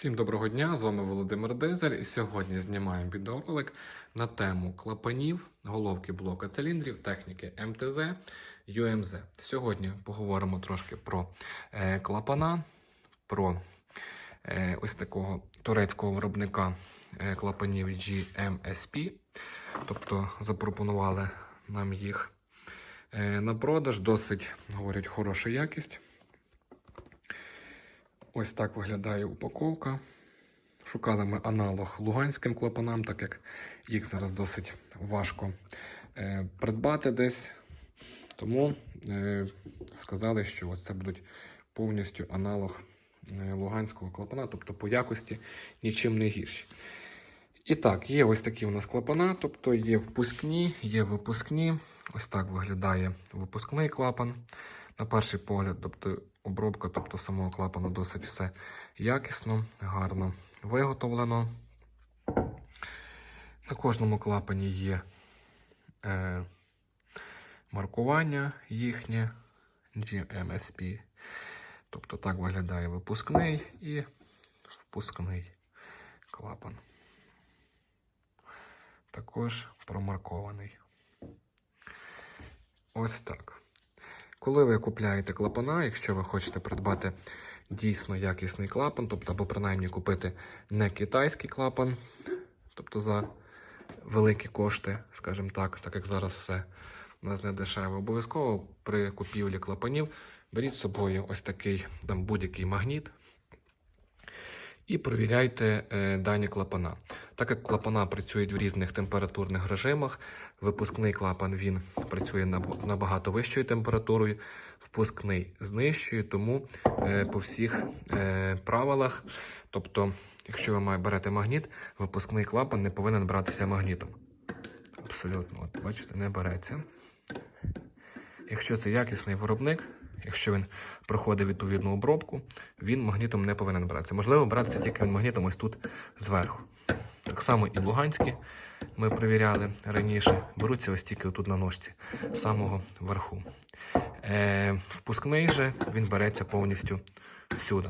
Всім доброго дня! З вами Володимир Дизель. І сьогодні знімаємо відеоролик на тему клапанів, головки блока циліндрів, техніки МТЗ, ЮМЗ. Сьогодні поговоримо трошки про е, клапана, про е, ось такого турецького виробника е, клапанів GMSP. Тобто запропонували нам їх е, на продаж. Досить, говорять, хороша якість. Ось так виглядає упаковка. Шукали ми аналог луганським клапанам, так як їх зараз досить важко е, придбати десь. Тому е, сказали, що ось це будуть повністю аналог е, луганського клапана, тобто по якості нічим не гірші. І так, є ось такі у нас клапана, тобто є впускні, є випускні. Ось так виглядає випускний клапан. На перший погляд, тобто обробка тобто самого клапану досить все якісно, гарно виготовлено. На кожному клапані є е, маркування їхнє GMSP. Тобто так виглядає випускний і впускний клапан. Також промаркований. Ось так. Коли ви купляєте клапана, якщо ви хочете придбати дійсно якісний клапан, тобто або принаймні купити не китайський клапан, тобто за великі кошти, скажімо так, так як зараз все у нас не дешево, обов'язково при купівлі клапанів беріть з собою ось такий там будь-який магніт. І провіряйте е, дані клапана. Так як клапана працюють в різних температурних режимах, випускний клапан він працює з набагато вищою температурою, впускний з нижчою, тому е, по всіх е, правилах, тобто, якщо ви берете магніт, випускний клапан не повинен братися магнітом. Абсолютно, от бачите, не береться. Якщо це якісний виробник, якщо він проходить відповідну обробку, він магнітом не повинен братися. Можливо, братися тільки він магнітом ось тут зверху. Так само і луганські ми перевіряли раніше. Беруться ось тільки тут на ножці, самого верху. Е, впускний же він береться повністю всюди.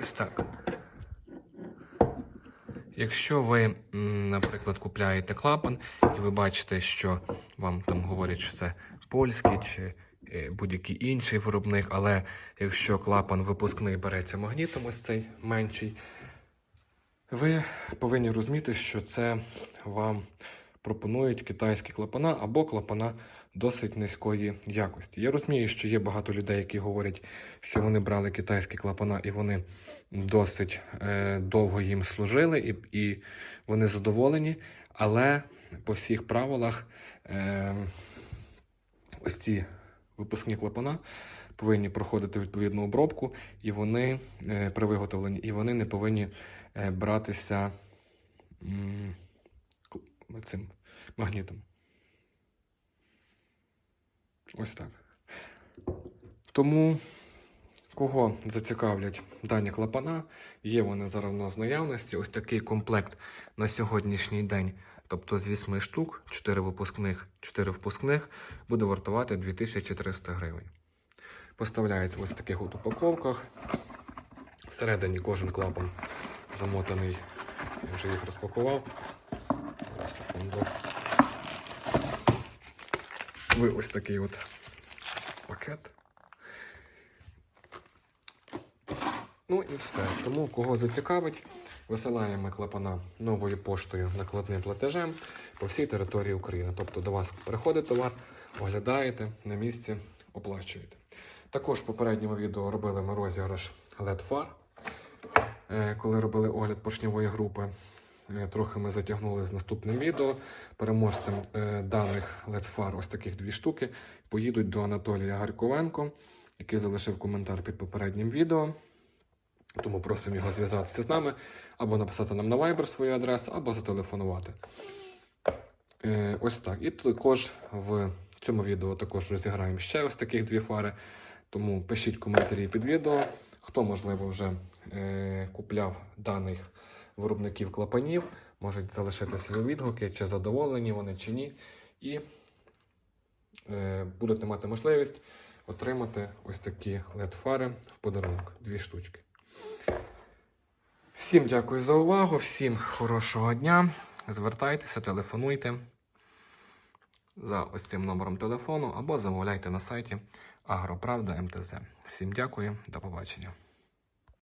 Ось так. Якщо ви, наприклад, купляєте клапан і ви бачите, що вам там говорять, що це польський чи е, будь-який інший виробник, але якщо клапан випускний береться магнітом, ось цей менший, ви повинні розуміти, що це вам пропонують китайські клапана або клапана досить низької якості. Я розумію, що є багато людей, які говорять, що вони брали китайські клапана і вони досить е, довго їм служили, і, і вони задоволені, але по всіх правилах е, ось ці випускні клапана повинні проходити відповідну обробку, і вони е, при виготовленні, і вони не повинні е, братися цим магнітом. Ось так. Тому, кого зацікавлять дані клапана, є вони зараз у нас в наявності. Ось такий комплект на сьогоднішній день, тобто з 8 штук, 4 випускних, 4 впускних, буде вартувати 2300 гривень. Поставляється ось в таких от упаковках. Всередині кожен клапан замотаний. Я вже їх розпакував. Секунду. Ви ось такий от пакет. Ну і все. Тому кого зацікавить, висилаємо клапана новою поштою накладним платежем по всій території України. Тобто до вас приходить товар, оглядаєте на місці, оплачуєте. Також в попередньому відео робили ми розіграш LED фар, Е, коли робили огляд поршньової групи. Е, Трохи ми затягнули з наступним відео. Переможцем е, даних LED фар, ось таких дві штуки, поїдуть до Анатолія Гарковенко, який залишив коментар під попереднім відео. Тому просимо його зв'язатися з нами або написати нам на Viber свою адресу, або зателефонувати. Е, ось так. І також в цьому відео також розіграємо ще ось таких дві фари. Тому пишіть коментарі під відео. Хто, можливо, вже купляв даних виробників клапанів, можуть залишити свої відгуки, чи задоволені вони, чи ні. І е, будете мати можливість отримати ось такі LED-фари в подарунок. Дві штучки. Всім дякую за увагу, всім хорошого дня. Звертайтеся, телефонуйте за ось цим номером телефону або замовляйте на сайті Агроправда МТЗ. Всім дякую, до побачення.